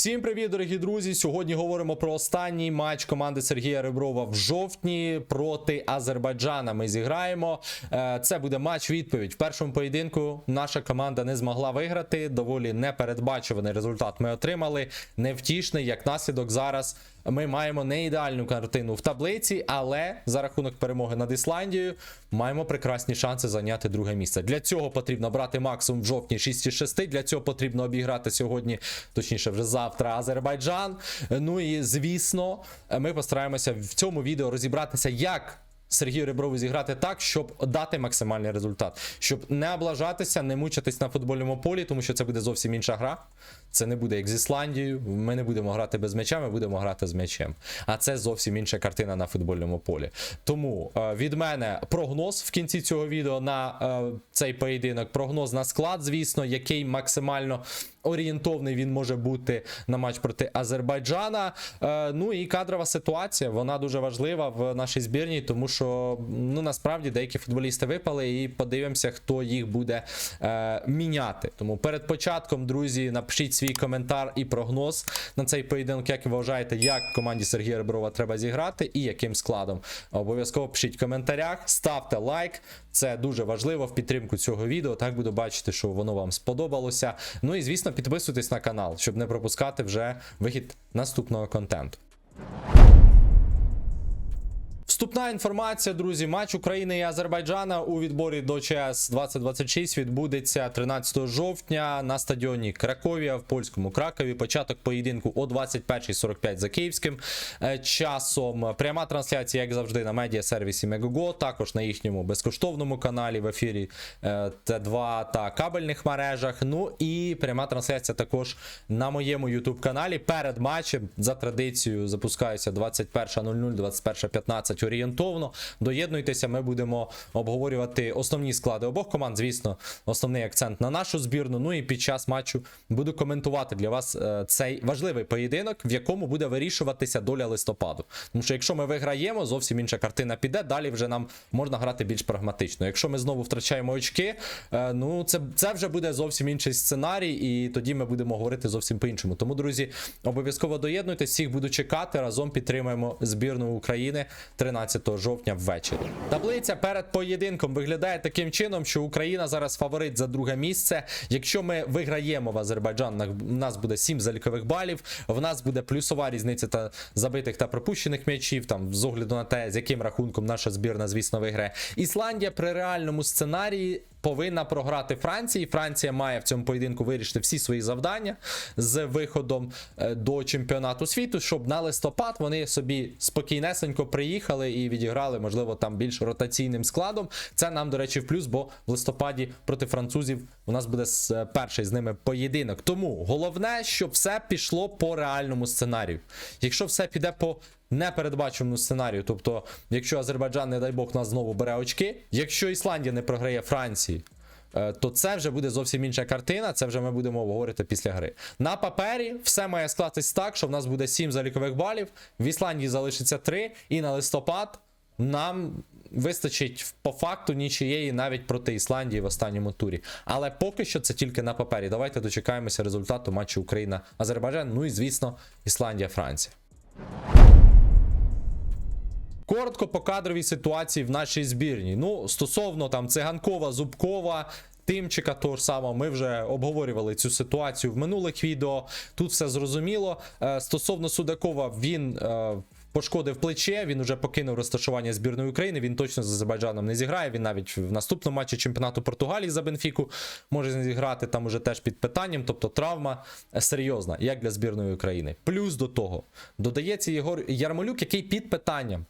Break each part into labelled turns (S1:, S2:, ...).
S1: Всім привіт, дорогі друзі! Сьогодні говоримо про останній матч команди Сергія Реброва в жовтні проти Азербайджана. Ми зіграємо. Е, Це буде матч відповідь. В першому поєдинку наша команда не змогла виграти. Доволі непередбачуваний результат ми отримали. Невтішний, як наслідок зараз. Ми маємо не ідеальну картину в таблиці, але за рахунок перемоги над Ісландією маємо прекрасні шанси зайняти друге місце. Для цього потрібно брати максимум в жовтні 6,6. Для цього потрібно обіграти сьогодні, точніше, вже завтра Азербайджан. Ну і звісно, ми постараємося в цьому відео розібратися, як. Сергію Реброву зіграти так, щоб дати максимальний результат, щоб не облажатися, не мучитись на футбольному полі, тому що це буде зовсім інша гра. Це не буде як з Ісландією. Ми не будемо грати без м'яча, ми будемо грати з м'ячем. А це зовсім інша картина на футбольному полі. Тому е, від мене прогноз в кінці цього відео на е, цей поєдинок. Прогноз на склад, звісно, який максимально орієнтовний він може бути на матч проти Азербайджана. Е, ну і кадрова ситуація, вона дуже важлива в нашій збірній, тому що ну насправді деякі футболісти випали, і подивимося, хто їх буде е, міняти. Тому перед початком, друзі, напишіть свій коментар і прогноз на цей поєдинок, як ви вважаєте, як команді Сергія Реброва треба зіграти і яким складом. Обов'язково пишіть в коментарях, ставте лайк. Це дуже важливо в підтримку цього відео. Так буду бачити, що воно вам сподобалося. Ну і звісно, підписуйтесь на канал, щоб не пропускати вже вихід наступного контенту. Вступна інформація, друзі. Матч України і Азербайджана у відборі до ЧС 2026 відбудеться 13 жовтня на стадіоні Краковія в польському Кракові. Початок поєдинку о 21.45 за київським е, часом. Пряма трансляція, як завжди, на медіа сервісі Megogo, також на їхньому безкоштовному каналі в ефірі е, Т2 та кабельних мережах. Ну і пряма трансляція також на моєму YouTube каналі. Перед матчем за традицією запускаюся 21.00, 21.15 орієнтовно. Доєднуйтеся, ми будемо обговорювати основні склади обох команд. Звісно, основний акцент на нашу збірну. Ну і під час матчу буду коментувати для вас е, цей важливий поєдинок, в якому буде вирішуватися доля листопаду. Тому що якщо ми виграємо, зовсім інша картина піде. Далі вже нам можна грати більш прагматично. Якщо ми знову втрачаємо очки, е, ну це, це вже буде зовсім інший сценарій, і тоді ми будемо говорити зовсім по-іншому. Тому, друзі, обов'язково доєднуйтесь, всіх буду чекати. Разом підтримаємо збірну України 13 жовтня ввечері. Таблиця перед поєдинком виглядає таким чином, що Україна зараз фаворит за друге місце. Якщо ми виграємо в Азербайджан, у нас буде 7 залікових балів. В нас буде плюсова різниця та забитих та пропущених м'ячів. Там з огляду на те, з яким рахунком наша збірна, звісно, виграє. Ісландія при реальному сценарії. Повинна програти Франції. Франція має в цьому поєдинку вирішити всі свої завдання з виходом е, до чемпіонату світу, щоб на листопад вони собі спокійнесенько приїхали і відіграли, можливо, там більш ротаційним складом. Це нам, до речі, в плюс, бо в листопаді проти французів у нас буде е, перший з ними поєдинок. Тому головне, щоб все пішло по реальному сценарію. Якщо все піде по непередбаченому сценарію. Тобто, якщо Азербайджан, не дай Бог, нас знову бере очки, якщо Ісландія не програє Франції. е, То це вже буде зовсім інша картина. Це вже ми будемо обговорити після гри. На папері все має скластись так, що в нас буде 7 залікових балів, в Ісландії залишиться 3, і на листопад нам вистачить по факту нічиєї навіть проти Ісландії в останньому турі. Але поки що це тільки на папері. Давайте дочекаємося результату матчу Україна-Азербайджан. Ну і звісно, Ісландія-Франція. Коротко по кадровій ситуації в нашій збірні. Ну, стосовно там циганкова, зубкова. Тимчика того ж самого, ми вже обговорювали цю ситуацію в минулих відео. Тут все зрозуміло. Е, Стосовно Судакова, він е, пошкодив плече, він вже покинув розташування збірної України. Він точно з Азербайджаном не зіграє. Він навіть в наступному матчі чемпіонату Португалії за Бенфіку може не зіграти. Там уже теж під питанням. Тобто травма серйозна, як для збірної України. Плюс до того додається Єгор Ярмолюк, який під питанням.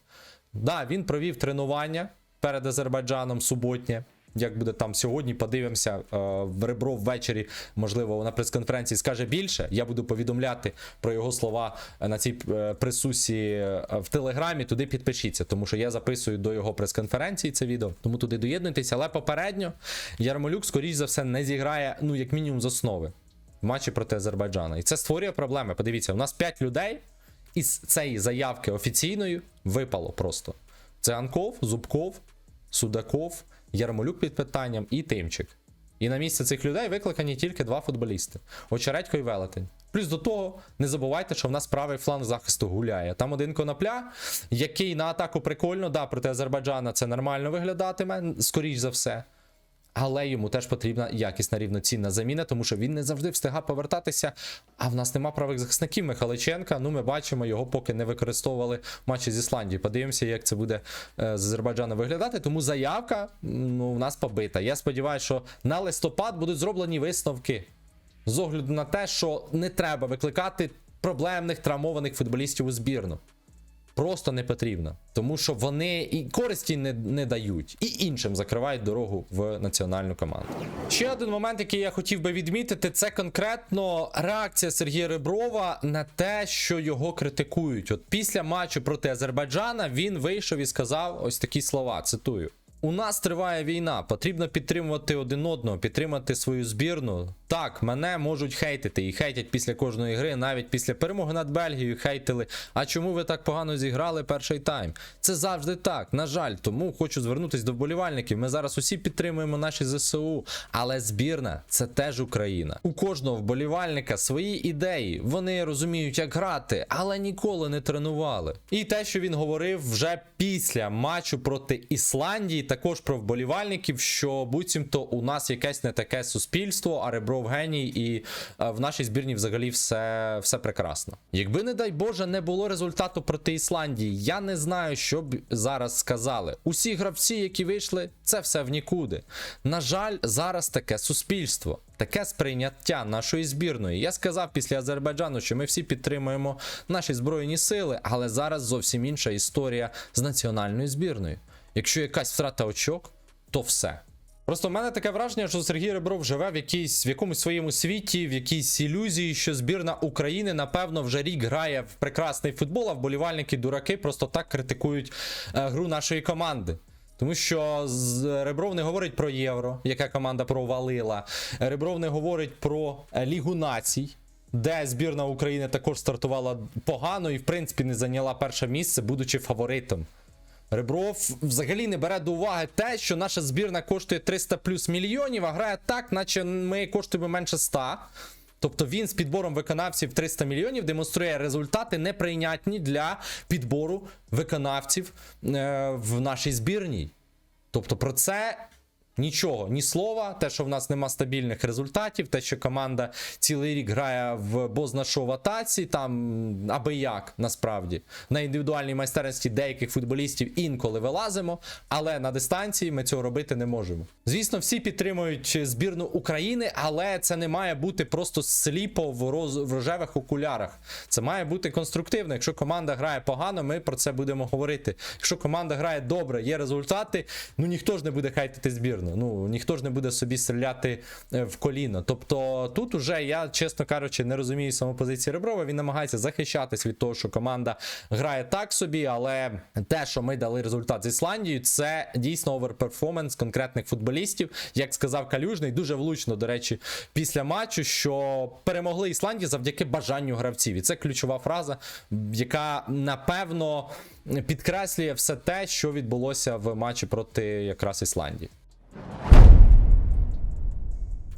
S1: Да, він провів тренування перед Азербайджаном суботнє. Як буде там сьогодні, подивимося е, в ребро ввечері. Можливо, на прес-конференції скаже більше. Я буду повідомляти про його слова на цій е, присусі е, в телеграмі. Туди підпишіться, тому що я записую до його прес-конференції це відео. Тому туди доєднуйтесь. Але попередньо Ярмолюк, скоріш за все, не зіграє, ну як мінімум, з основи в матчі проти Азербайджана. І це створює проблеми. Подивіться, у нас 5 людей із цієї заявки офіційної випало просто. Це Анков, Зубков, Судаков, Ярмолюк під питанням і Тимчик. І на місце цих людей викликані тільки два футболісти: Очередько і Велетень. Плюс до того, не забувайте, що в нас правий фланг захисту гуляє. Там один конопля, який на атаку прикольно, да, проти Азербайджана це нормально виглядатиме, скоріш за все. Але йому теж потрібна якісна рівноцінна заміна, тому що він не завжди встигає повертатися. А в нас нема правих захисників Михаличенка. Ну, ми бачимо, його поки не використовували в матчі з Ісландією. Подивимося, як це буде е, з Азербайджаном виглядати. Тому заявка ну, в нас побита. Я сподіваюся, що на листопад будуть зроблені висновки з огляду на те, що не треба викликати проблемних травмованих футболістів у збірну. Просто не потрібно, тому що вони і користі не, не дають, і іншим закривають дорогу в національну команду. Ще один момент, який я хотів би відмітити, це конкретно реакція Сергія Реброва на те, що його критикують. От після матчу проти Азербайджана він вийшов і сказав ось такі слова. Цитую. У нас триває війна, потрібно підтримувати один одного, підтримати свою збірну. Так, мене можуть хейтити і хейтять після кожної гри, навіть після перемоги над Бельгією хейтили. А чому ви так погано зіграли перший тайм? Це завжди так. На жаль, тому хочу звернутися до вболівальників. Ми зараз усі підтримуємо наші ЗСУ, але збірна це теж Україна. У кожного вболівальника свої ідеї. Вони розуміють, як грати, але ніколи не тренували. І те, що він говорив вже після матчу проти Ісландії, також про вболівальників, що буцімто у нас якесь не таке суспільство, а Ребров геній, і е, в нашій збірні взагалі все, все прекрасно. Якби, не дай Боже, не було результату проти Ісландії, я не знаю, що б зараз сказали. Усі гравці, які вийшли, це все в нікуди. На жаль, зараз таке суспільство. Таке сприйняття нашої збірної. Я сказав після Азербайджану, що ми всі підтримуємо наші збройні сили, але зараз зовсім інша історія з національною збірною. Якщо якась втрата очок, то все. Просто в мене таке враження, що Сергій Ребров живе в якійсь в якомусь своєму світі, в якійсь ілюзії, що збірна України, напевно, вже рік грає в прекрасний футбол, а вболівальники дураки просто так критикують е, гру нашої команди. Тому що Ребров не говорить про євро, яка команда провалила. Ребров не говорить про е, Лігу націй, де збірна України також стартувала погано і, в принципі, не зайняла перше місце, будучи фаворитом. Ребров взагалі не бере до уваги те, що наша збірна коштує 300 плюс мільйонів, а грає так, наче ми коштуємо менше 100. Тобто він з підбором виконавців 300 мільйонів демонструє результати неприйнятні для підбору виконавців е, в нашій збірній. Тобто про це нічого, ні слова. Те, що в нас нема стабільних результатів, те, що команда цілий рік грає в бозна шо в атаці, там аби як насправді на індивідуальній майстерності деяких футболістів інколи вилазимо, але на дистанції ми цього робити не можемо. Звісно, всі підтримують збірну України, але це не має бути просто сліпо в, роз... в рожевих окулярах. Це має бути конструктивно. Якщо команда грає погано, ми про це будемо говорити. Якщо команда грає добре, є результати, ну ніхто ж не буде хайтити збірну. Ну ніхто ж не буде собі стріляти е, в коліно. Тобто тут уже я, чесно кажучи, не розумію саму позиції Реброва. Він намагається захищатись від того, що команда грає так собі, але те, що ми дали результат з Ісландією, це дійсно оверперформанс конкретних футболістів. Як сказав Калюжний, дуже влучно, до речі, після матчу, що перемогли Ісландію завдяки бажанню гравців. І це ключова фраза, яка напевно підкреслює все те, що відбулося в матчі проти якраз Ісландії.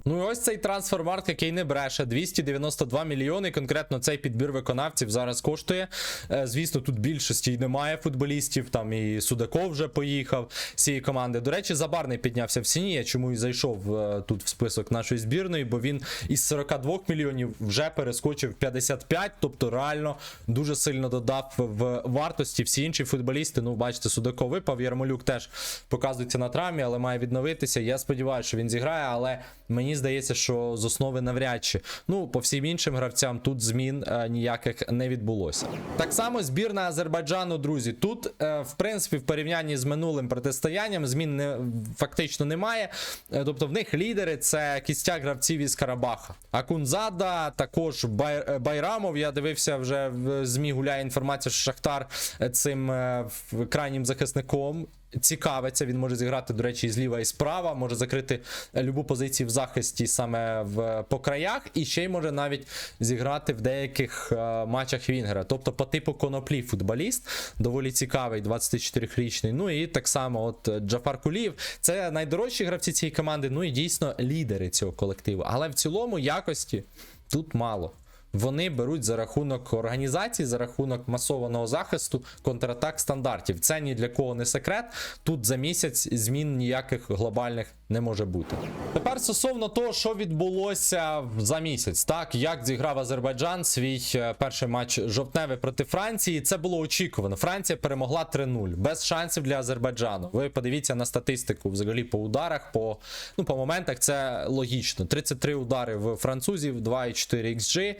S1: Ну і ось цей трансфермарк, який не бреше, 292 мільйони. Конкретно цей підбір виконавців зараз коштує. Е, Звісно, тут більшості немає футболістів. Там і Судаков вже поїхав з цієї команди. До речі, Забарний піднявся в ціні. Я чому і зайшов е, тут в список нашої збірної, бо він із 42 мільйонів вже перескочив 55, тобто реально дуже сильно додав в вартості. Всі інші футболісти, ну бачите, Судаков випав. Ярмолюк теж показується на травмі, але має відновитися. Я сподіваюся, що він зіграє, але мені здається, що з основи навряд чи. Ну, по всім іншим гравцям тут змін е, ніяких не відбулося. Так само збірна Азербайджану, друзі. Тут, е, в принципі, в порівнянні з минулим протистоянням змін не, фактично немає. Е, тобто в них лідери це кістяк гравців із Карабаха. Акунзада, також Бай, е, Байрамов. Я дивився вже в ЗМІ гуляє інформація, що Шахтар е, цим е, крайнім захисником цікавиться. Він може зіграти, до речі, і зліва і справа, може закрити любу позицію в захисті саме в по краях, і ще й може навіть зіграти в деяких е, матчах Вінгера. Тобто, по типу коноплі футболіст, доволі цікавий, 24-річний. Ну і так само, от Джафар Кулієв. Це найдорожчі гравці цієї команди. Ну і дійсно лідери цього колективу. Але в цілому якості тут мало. Вони беруть за рахунок організації, за рахунок масованого захисту контратак стандартів. Це ні для кого не секрет. Тут за місяць змін ніяких глобальних не може бути. Тепер стосовно того, що відбулося за місяць, так як зіграв Азербайджан свій е, перший матч жовтневий проти Франції. Це було очікувано. Франція перемогла 3-0 без шансів для Азербайджану. Ви подивіться на статистику взагалі по ударах, по ну по моментах. Це логічно. 33 удари в французів, 2,4 XG.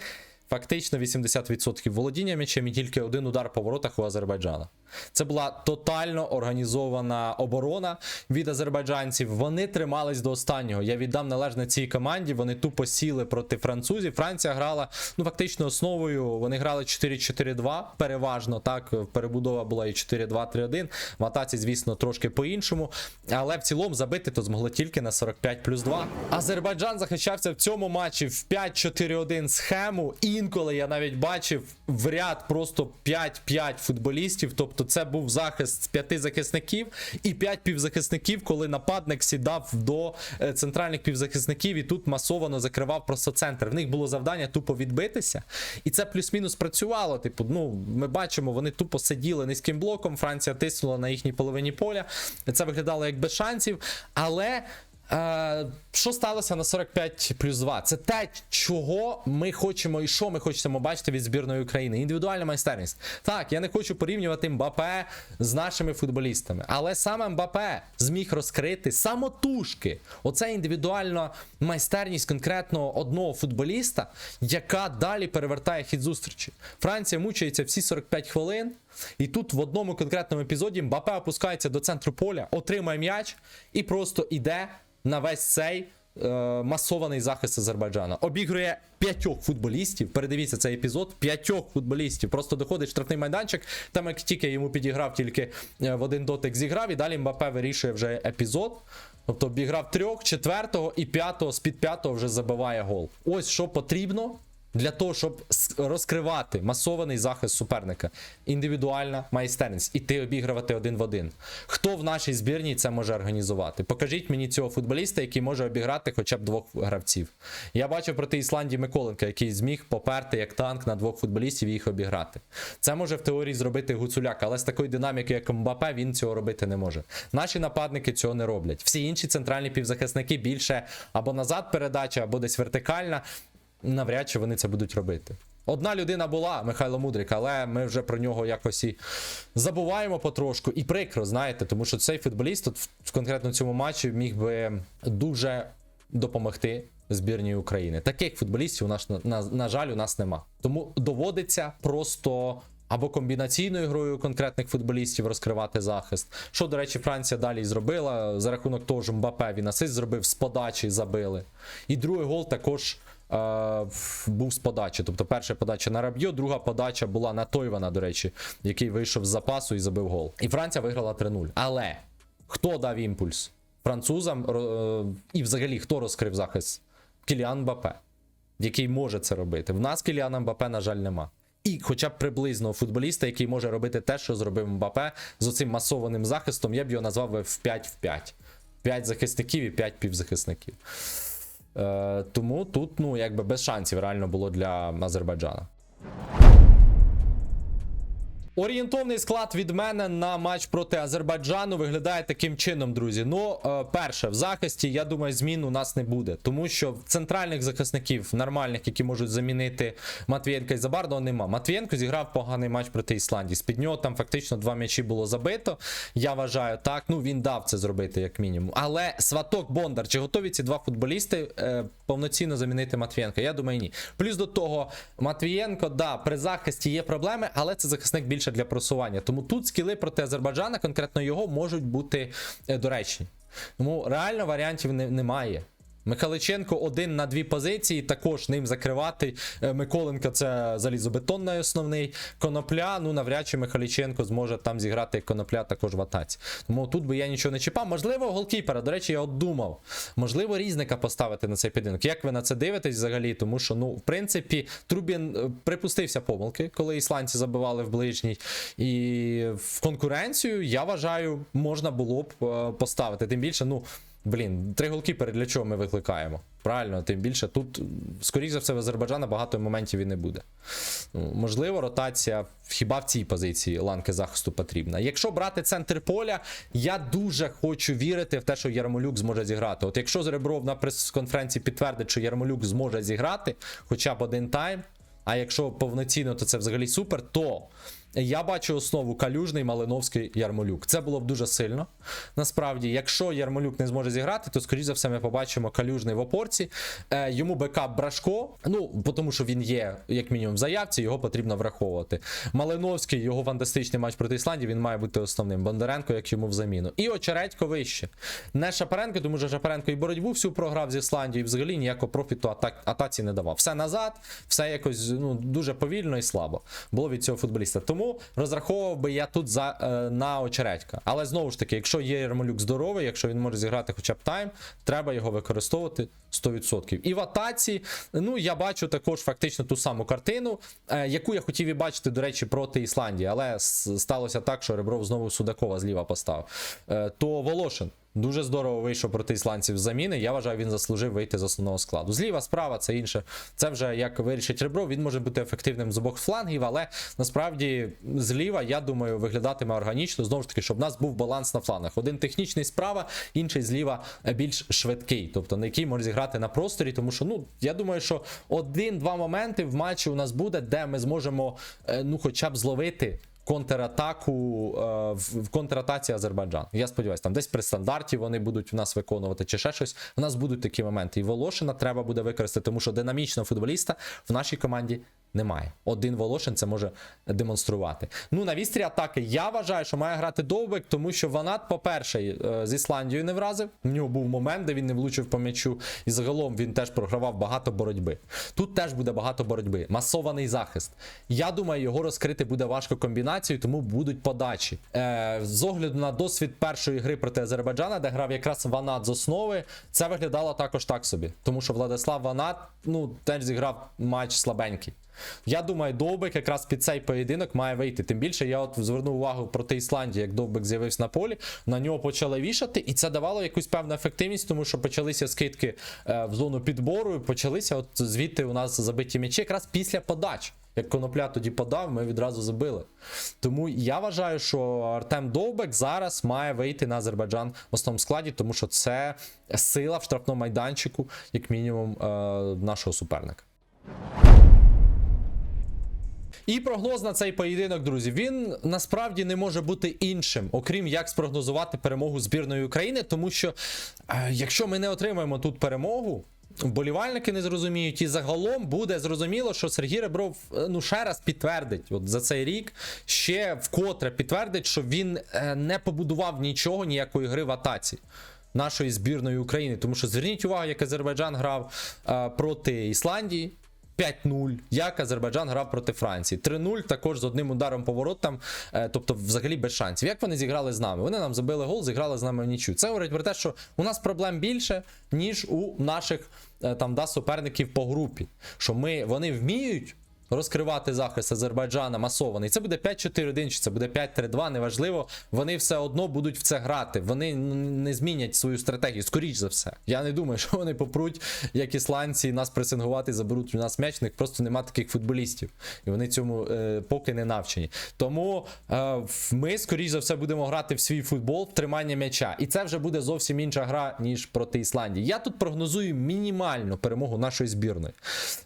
S1: Фактично 80% володіння м'ячем і тільки один удар по воротах у Азербайджана. Це була тотально організована оборона від азербайджанців. Вони тримались до останнього. Я віддам належне цій команді. Вони тупо сіли проти французів. Франція грала ну фактично основою. Вони грали 4-4-2, переважно. Так, перебудова була і 4-2-3-1. В атаці, звісно, трошки по-іншому. Але в цілому забити то змогли тільки на 45 плюс 2. Азербайджан захищався в цьому матчі в 5-4-1 схему. Інколи я навіть бачив в ряд просто 5-5 футболістів. Тобто це був захист з п'яти захисників і 5 півзахисників, коли нападник сідав до е, центральних півзахисників і тут масово закривав просто центр. В них було завдання тупо відбитися. І це плюс-мінус працювало. Типу, ну ми бачимо, вони тупо сиділи низьким блоком. Франція тиснула на їхній половині поля. Це виглядало як без шансів, але. Е, що сталося на 45 плюс 2? Це те, чого ми хочемо і що ми хочемо бачити від збірної України. Індивідуальна майстерність. Так, я не хочу порівнювати Мбапе з нашими футболістами, але саме Мбапе зміг розкрити самотужки. Оце індивідуальна майстерність конкретно одного футболіста, яка далі перевертає хід зустрічі. Франція мучається всі 45 хвилин. І тут в одному конкретному епізоді Мбапе опускається до центру поля, отримає м'яч і просто іде на весь цей е, масований захист Азербайджана. Обігрує п'ятьох футболістів. Передивіться цей епізод. П'ятьох футболістів. Просто доходить штрафний майданчик. Там як тільки йому підіграв, тільки е, в один дотик зіграв, і далі Мбапе вирішує вже епізод. Тобто обіграв трьох, четвертого і п'ятого, з-під п'ятого вже забиває гол. Ось що потрібно для того, щоб розкривати масований захист суперника. Індивідуальна майстерність. Іти обігрувати один в один. Хто в нашій збірній це може організувати? Покажіть мені цього футболіста, який може обіграти хоча б двох гравців. Я бачив проти Ісландії Миколенка, який зміг поперти як танк на двох футболістів і їх обіграти. Це може в теорії зробити Гуцуляк, але з такої динаміки, як Мбапе, він цього робити не може. Наші нападники цього не роблять. Всі інші центральні півзахисники більше або назад передача, або десь вертикальна навряд чи вони це будуть робити. Одна людина була, Михайло Мудрик, але ми вже про нього якось і забуваємо потрошку. І прикро, знаєте, тому що цей футболіст от в конкретно цьому матчі міг би дуже допомогти збірній України. Таких футболістів у нас на, на, жаль у нас нема. Тому доводиться просто. Або комбінаційною грою конкретних футболістів розкривати захист. Що, до речі, Франція далі й зробила. За рахунок того ж Мбапе він асист зробив з подачі забили. І другий гол також був з подачі. Тобто перша подача на Раб'йо, друга подача була на Тойвана, до речі, який вийшов з запасу і забив гол. І Франція виграла 3-0. Але хто дав імпульс? Французам е, і взагалі хто розкрив захист? Кіліан Мбапе, який може це робити. В нас Кіліана Мбапе, на жаль, нема. І хоча б приблизно футболіста, який може робити те, що зробив Мбапе з оцим масованим захистом, я б його назвав в 5 в 5. 5 захисників і 5 півзахисників. Е, тому тут, ну, якби без шансів реально було для Азербайджана. Орієнтовний склад від мене на матч проти Азербайджану виглядає таким чином, друзі. Ну, е, перше, в захисті, я думаю, змін у нас не буде. Тому що центральних захисників нормальних, які можуть замінити Матвієнка і Забарного, нема. Матвієнко зіграв поганий матч проти Ісландії. З-під нього там фактично два м'ячі було забито. Я вважаю, так. Ну він дав це зробити, як мінімум. Але Сваток Бондар, чи готові ці два футболісти е, повноцінно замінити Матвієнка? Я думаю, ні. Плюс до того, Матвієнко, да, при захисті є проблеми, але це захисник більше для просування. Тому тут скіли проти Азербайджана, конкретно його, можуть бути е, доречні. Тому реально варіантів не- немає. Михайличенко один на дві позиції, також ним закривати. Е, Миколенко це залізобетонний основний. Конопля, ну навряд чи Михайличенко зможе там зіграти конопля також в атаці. Тому тут би я нічого не чіпав. Можливо, голкіпера. До речі, я от думав. Можливо, різника поставити на цей поєдинок. Як ви на це дивитесь взагалі? Тому що, ну, в принципі, Трубін е, припустився помилки, коли ісландці забивали в ближній. І в конкуренцію, я вважаю, можна було б е, поставити. Тим більше, ну. Блін, три голкіпери для чого ми викликаємо? Правильно, тим більше тут, скоріш за все, в Азербайджана багато моментів і не буде. Ну, Можливо, ротація хіба в цій позиції ланки захисту потрібна. Якщо брати центр поля, я дуже хочу вірити в те, що Ярмолюк зможе зіграти. От якщо Зребров на прес-конференції підтвердить, що Ярмолюк зможе зіграти хоча б один тайм, а якщо повноцінно, то це взагалі супер, то я бачу основу Калюжний, Малиновський, Ярмолюк. Це було б дуже сильно. Насправді, якщо Ярмолюк не зможе зіграти, то скоріш за все ми побачимо Калюжний в опорці. Е, йому бекап Брашко. Ну, тому що він є, як мінімум, в заявці, його потрібно враховувати. Малиновський, його фантастичний матч проти Ісландії, він має бути основним. Бондаренко, як йому в заміну. І Очередько вище. Не Шапаренко, тому що Шапаренко і боротьбу всю програв з Ісландією, взагалі ніякого профіту атак, атаці не давав. Все назад, все якось ну, дуже повільно і слабо було від цього футболіста. Тому розраховував би я тут за, е, на очередька. Але знову ж таки, якщо є Ярмолюк здоровий, якщо він може зіграти хоча б тайм, треба його використовувати 100%. І в атаці, ну я бачу також фактично ту саму картину, е, яку я хотів і бачити, до речі, проти Ісландії. Але сталося так, що Ребров знову Судакова зліва поставив. Е, то Волошин. Дуже здорово вийшов проти ісландців заміни. Я вважаю, він заслужив вийти з основного складу. Зліва, справа, це інше. Це вже як вирішить ребро. Він може бути ефективним з обох флангів, але насправді зліва, я думаю, виглядатиме органічно. Знову ж таки, щоб в нас був баланс на флангах. Один технічний справа, інший зліва е, більш швидкий, тобто на який може зіграти на просторі. Тому що ну я думаю, що один-два моменти в матчі у нас буде, де ми зможемо е, ну, хоча б зловити контратаку е, в, контратаці Азербайджан. Я сподіваюся, там десь при стандарті вони будуть в нас виконувати чи ще щось. У нас будуть такі моменти. І Волошина треба буде використати, тому що динамічного футболіста в нашій команді. Немає. Один Волошин це може демонструвати. Ну, на вістрі атаки я вважаю, що має грати Довбек, тому що Ванат, по-перше, е, з Ісландією не вразив. У нього був момент, де він не влучив по м'ячу. І загалом він теж програвав багато боротьби. Тут теж буде багато боротьби. Масований захист. Я думаю, його розкрити буде важко комбінацією, тому будуть подачі. Е, з огляду на досвід першої гри проти Азербайджана, де грав якраз Ванат з основи, це виглядало також так собі. Тому що Владислав Ванат ну, теж зіграв матч слабенький. Я думаю, Довбек якраз під цей поєдинок має вийти. Тим більше я от звернув увагу проти Ісландії, як Довбек з'явився на полі, на нього почали вішати, і це давало якусь певну ефективність, тому що почалися скидки е, в зону підбору, і почалися от звідти у нас забиті м'ячі якраз після подач. Як конопля тоді подав, ми відразу забили. Тому я вважаю, що Артем Довбек зараз має вийти на Азербайджан в основному складі, тому що це сила в штрафному майданчику, як мінімум, е, нашого суперника. І прогноз на цей поєдинок, друзі, він насправді не може бути іншим, окрім як спрогнозувати перемогу збірної України, тому що е, якщо ми не отримаємо тут перемогу. Вболівальники не зрозуміють, і загалом буде зрозуміло, що Сергій Ребров е, ну ще раз підтвердить, от за цей рік ще вкотре підтвердить, що він е, не побудував нічого, ніякої гри в атаці нашої збірної України. Тому що зверніть увагу, як Азербайджан грав а, проти Ісландії. 5-0, як Азербайджан грав проти Франції. 3-0 також з одним ударом по воротам, е, тобто взагалі без шансів. Як вони зіграли з нами? Вони нам забили гол, зіграли з нами в нічю. Це говорить про те, що у нас проблем більше, ніж у наших е, там да, суперників по групі. Що ми, вони вміють. Розкривати захист Азербайджана масований. Це буде 5-4-1, чи це буде 5-3-2, неважливо. Вони все одно будуть в це грати. Вони не змінять свою стратегію, скоріш за все. Я не думаю, що вони попруть, як ісландці, нас пресингувати, заберуть у нас м'яч. У них просто нема таких футболістів. І вони цьому е, поки не навчені. Тому е, ми, скоріш за все, будемо грати в свій футбол тримання м'яча. І це вже буде зовсім інша гра, ніж проти Ісландії. Я тут прогнозую мінімальну перемогу нашої збірної.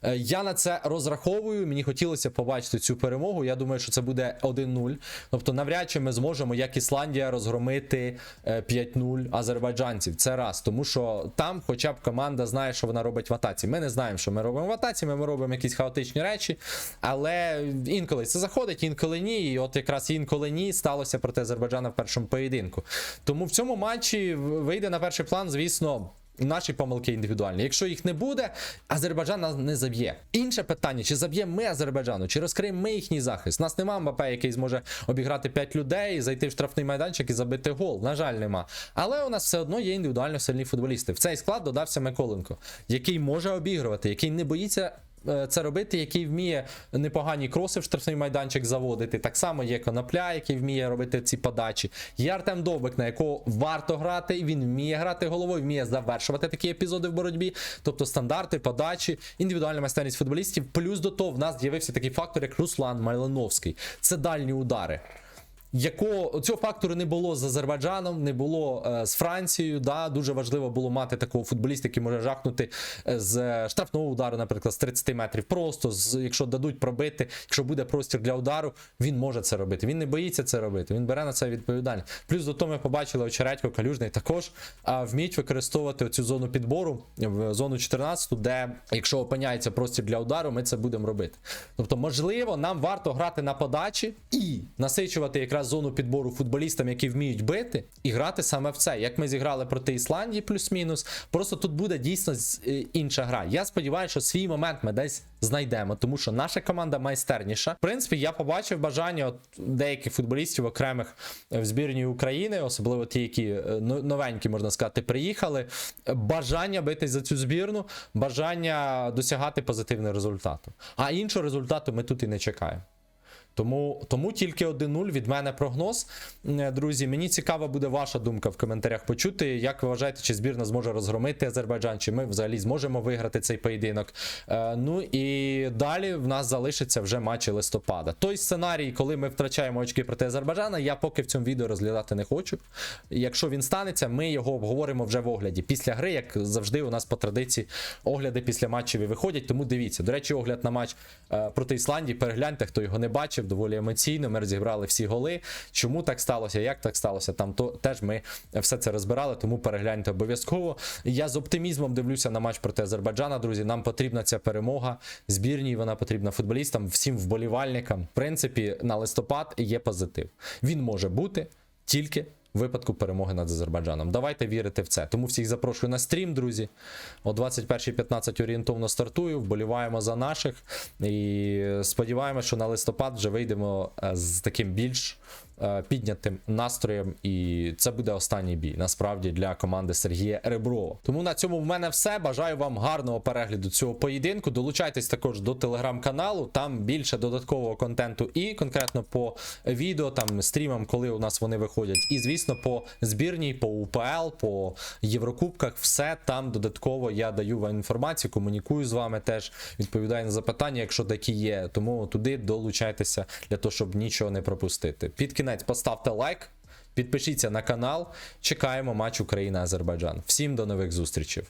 S1: Е, я на це розраховую. Мені хотілося побачити цю перемогу. Я думаю, що це буде 1-0. Тобто, навряд чи ми зможемо, як Ісландія, розгромити е, 5-0 азербайджанців. Це раз. Тому що там, хоча б команда знає, що вона робить в атаці. Ми не знаємо, що ми робимо в атаці. Ми робимо якісь хаотичні речі. Але інколи це заходить, інколи ні. І от якраз інколи ні сталося проти Азербайджана в першому поєдинку. Тому в цьому матчі вийде на перший план, звісно. Наші помилки індивідуальні. Якщо їх не буде, Азербайджан нас не заб'є. Інше питання: чи заб'ємо ми Азербайджану, чи розкриємо ми їхній захист? Нас нема Мбапе, який зможе обіграти 5 людей, зайти в штрафний майданчик і забити гол. На жаль, нема. Але у нас все одно є індивідуально сильні футболісти. В цей склад додався Миколенко, який може обігрувати, який не боїться це робити, який вміє непогані кроси в штрафний майданчик заводити. Так само є Конопля, який вміє робити ці подачі. Є Артем Довбик, на якого варто грати. Він вміє грати головою, вміє завершувати такі епізоди в боротьбі. Тобто стандарти, подачі, індивідуальна майстерність футболістів. Плюс до того в нас з'явився такий фактор, як Руслан Майлановський. Це дальні удари. Якого цього фактору не було з Азербайджаном, не було е, з Францією. Да? Дуже важливо було мати такого футболіста, який може жахнути е, з штрафного удару, наприклад, з 30 метрів. Просто з, якщо дадуть пробити, якщо буде простір для удару, він може це робити. Він не боїться це робити. Він бере на це відповідальність. Плюс до того ми побачили очередько Калюжний також а, вміють використовувати цю зону підбору в зону 14, де якщо опиняється простір для удару, ми це будемо робити. Тобто, можливо, нам варто грати на подачі і насичувати якраз зону підбору футболістам, які вміють бити, і грати саме в це. Як ми зіграли проти Ісландії, плюс-мінус. Просто тут буде дійсно е, інша гра. Я сподіваюся, що свій момент ми десь знайдемо, тому що наша команда майстерніша. В принципі, я побачив бажання от деяких футболістів окремих е, в збірні України, особливо ті, які е, новенькі, можна сказати, приїхали. Бажання битись за цю збірну, бажання досягати позитивного результату. А іншого результату ми тут і не чекаємо. Тому, тому тільки 1-0 від мене прогноз. Друзі, мені цікава буде ваша думка в коментарях почути. Як ви вважаєте, чи збірна зможе розгромити Азербайджан, чи ми взагалі зможемо виграти цей поєдинок? Е, ну і далі в нас залишиться вже матчі листопада. Той сценарій, коли ми втрачаємо очки проти Азербайджана, я поки в цьому відео розглядати не хочу. Якщо він станеться, ми його обговоримо вже в огляді. Після гри, як завжди, у нас по традиції огляди після матчів і виходять. Тому дивіться. До речі, огляд на матч е, проти Ісландії. Перегляньте, хто його не бачив, доволі емоційно. Ми розібрали всі голи. Чому так сталося? Як так сталося? Там то теж ми все це розбирали, тому перегляньте обов'язково. Я з оптимізмом дивлюся на матч проти Азербайджана. Друзі, нам потрібна ця перемога. Збірній вона потрібна футболістам, всім вболівальникам. В принципі, на листопад є позитив. Він може бути тільки. Випадку перемоги над Азербайджаном. Давайте вірити в це. Тому всіх запрошую на стрім, друзі. О 21.15 орієнтовно стартую. Вболіваємо за наших. І сподіваємося, що на листопад вже вийдемо е, з таким більш піднятим настроєм. І це буде останній бій насправді для команди Сергія Реброва. Тому на цьому в мене все. Бажаю вам гарного перегляду цього поєдинку. Долучайтесь також до телеграм-каналу. Там більше додаткового контенту і конкретно по відео, там стрімам, коли у нас вони виходять. І звісно, по збірній, по УПЛ, по Єврокубках, все там додатково я даю вам інформацію, комунікую з вами теж, відповідаю на запитання, якщо такі є. Тому туди долучайтеся для того, щоб нічого не пропустити. Під кінець поставте лайк, підпишіться на канал. Чекаємо матч Україна-Азербайджан. Всім до нових зустрічей.